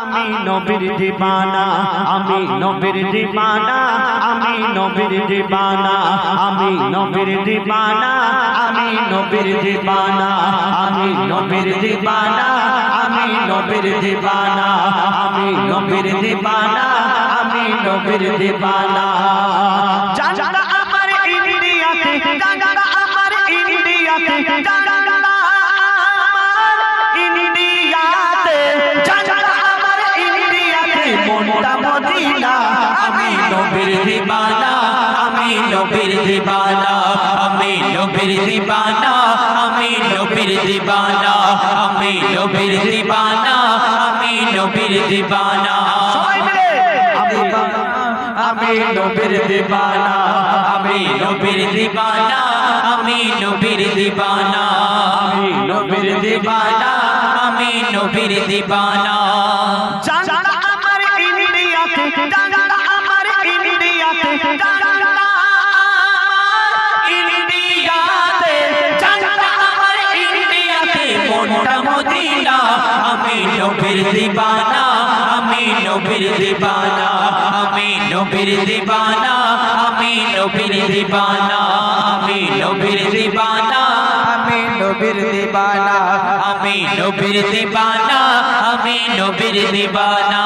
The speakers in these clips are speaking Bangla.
আমি নবীর দিবানা আমি নবীর দিবানা আমি নবীর দিবানা আমি নবীর দিবানা আমি নবীর দিবানা আমি নবীর দিবানা আমি নবীর দিবানা আমি নবীর দিবানা আমি নবীর দিবানা। জানটা মনটা মদিনা আমি নবীর দিবানা আমি নবীর দিবানা আমি নবীর দিবানা আমি নবীর দিবানা আমি নবীর দিবানা আমি নবীর দিবানা সবাই মিলে আমি আমি নবীর দিবানা আমি নবীর দিবানা আমি নবীর দিবানা আমি নবীর দিবানা আমি নবীর দিবানা জানটা আমার ইন্ডিয়াতে আমার ইন্ডিয়াতে জানটা আমার ইন্ডিয়াতে, মনটা মদিনা। আমি নবীর দিবানা, আমি আমি নবীর দিবানা, আমি নবীর দিবানা, আমি নবীর দিবানা। নবীর দিবানা, আমি নবীর দিবানা, আমি নবীর দিবানা।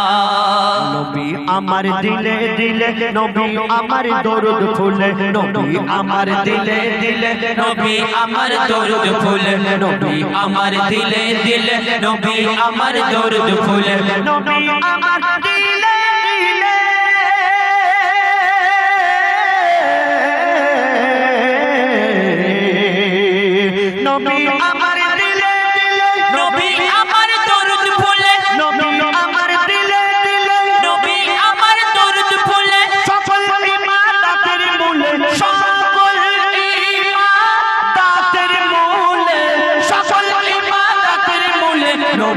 নবী আমার দিলে দিলে, নবী আমার দরুদ ফুলে, নবী আমার দিলে দিলে, নবী আমার দরুদ ফুলে, নবী আমার দিলে দিলে, নবী আমার দরুদ ফুলে, নবী আমার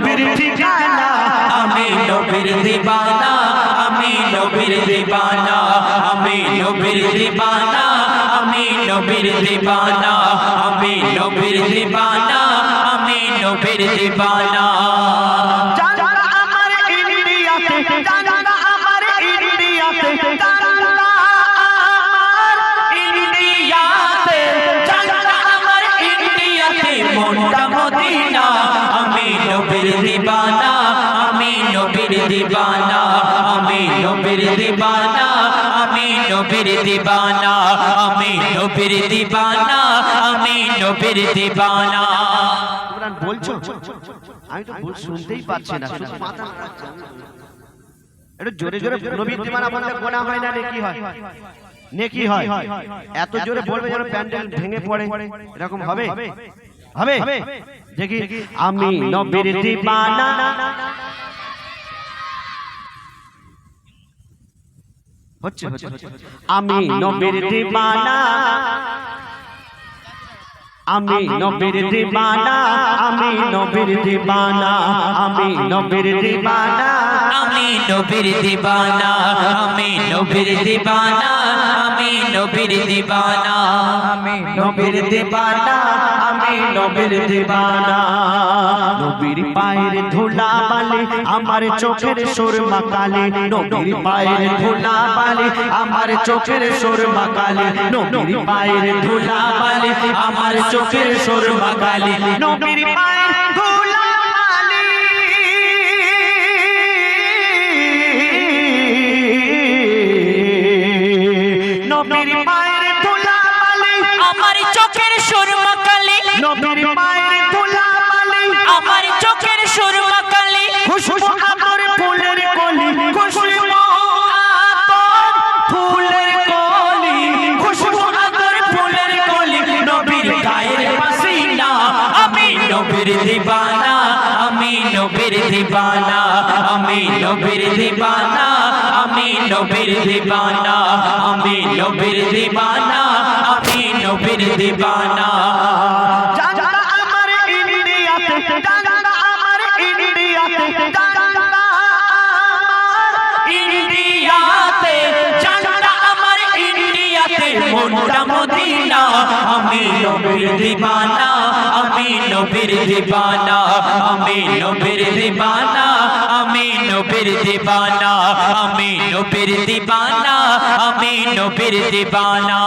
নবীর ঠিকানা, আমি নবীর দিবানা, আমি নবীর দিবানা, আমি নবীর দিবানা, আমি নবীর দিবানা, আমি নবীর দিবানা, আমি নবীর দিবানা। নবীর দিবানা আমি নবীর দিবানা আমি নবীর দিবানা। বলছো? আমি তো ভুল শুনতেই পাচ্ছি না শুধু মাথা একটু জোরে জোরে নবীর দিমানা বললে গোনা হয় না নেকি হয়? নেকি হয়? এত জোরে বলবে যেন প্যান্ডেল ভেঙে পড়ে। এরকম হবে? হবে? দেখি আমি নবীর দিবানা। হচ্ছে হচ্ছে আমি নবীর দিবানা আমি নবীর দিবানা আমি নবীর দিবানা আমি নবীর দিবানা। আমি নবীর দিবানা আমি নবীর দিবানা আমি নবীর দিবানা। আমি নবীর দিবানা আমি নবীর দিবানা। নবীর পায়ের ধুলা বালি আমার চোখের সুরমা কালি নবীর পায়ের ধুলা বালি আমার চোখের সুরমা কালি নবীর পায়ের ধুলা বালি আমার চোখের সুরমা কালি নবীর পায়ের নবীর দিবানা, আমি নবীর দিবানা, আমি নবীর দিবানা, আমি নবীর দিবানা, আমি নবীর দিবানা, আমি নবীর দিবানা। আমি নবীর দিবানা। আমি নবীর দিবানা, আমি নবীর দিবানা, আমি নবীর দিবানা, আমি নবীর দিবানা, আমি নবীর দিবানা।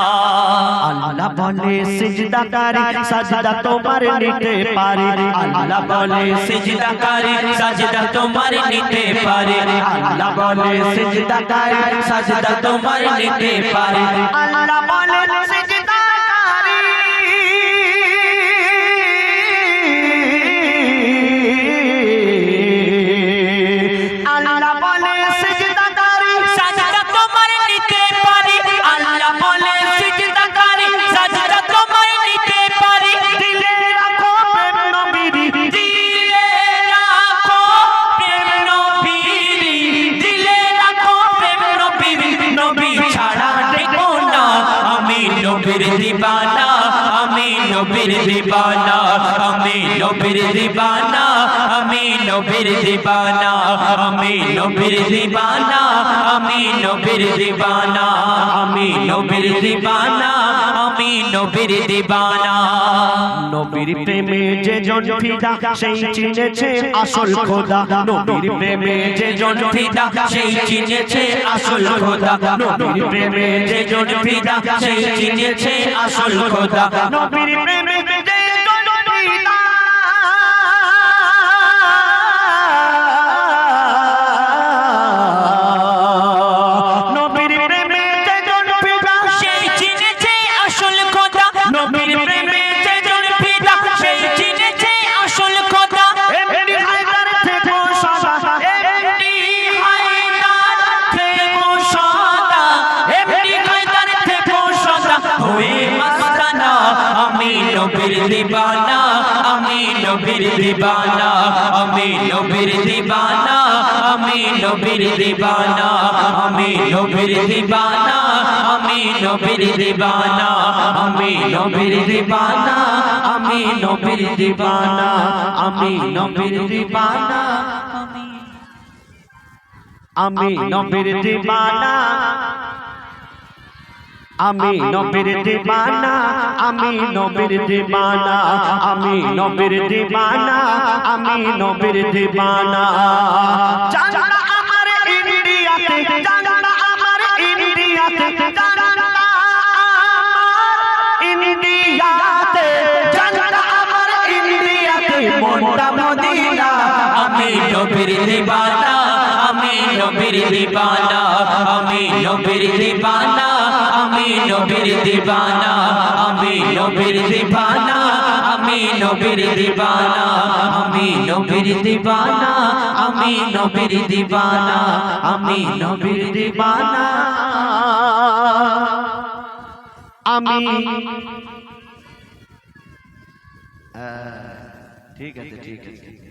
আল্লাহ বলে সিজদাকারী সাজদা তোমার নিতে পারে। আল্লাহ বলে সিজদাকারী সাজদা তোমার নিতে পারে। আল্লাহ বলে সিজদাকারী সাজদা তোমার নিতে পারে। আল্লাহ বলে সিজদাকারী আমি নবীর দিবানা, আমি নবীর দিবানা, আমি নবীর দিবানা, আমি নবীর দিবানা, আমি নবীর দিবানা, আমি নবীর দিবানা। নবীর প্রেমে যে জন সেই চিনেছে আসল খোদা। নবীর প্রেমে যে সেই চিনেছে আসল খোদা। নবীর প্রেমে যে সেই চিনেছে আসল খোদা। নবীর প্রেমে দিবানা, আমি নবীর দিবানা, আমি নবীর দিবানা, আমি নবীর দিবানা, আমি নবীর দিবানা, আমি নবীর দিবানা, আমি নবীর দিবানা, আমি নবীর দিবানা, আমি নবীর দিবানা আমি নবীর দিবানা আমি নবীর দিবানা আমি নবীর দিবানা আমি নবীর দিবানা। জানলা আমার ইন্ডিয়াতে জানলা আমার ইন্ডিয়াতে আমার ইন্ডিয়াতে আমার ইন্ডিয়াতে মনটা মদিনা আমি নবীর দিবানা। আমি নবীর দিবানা আমি নবীর দিবানা আমি নবীর দিবানা আমি নবীর দিবানা আমি নবীর দিবানা আমি নবীর দিবানা আমি নবীর দিবানা আমি নবীর দিবানা। আমি ঠিক আছে ঠিক আছে।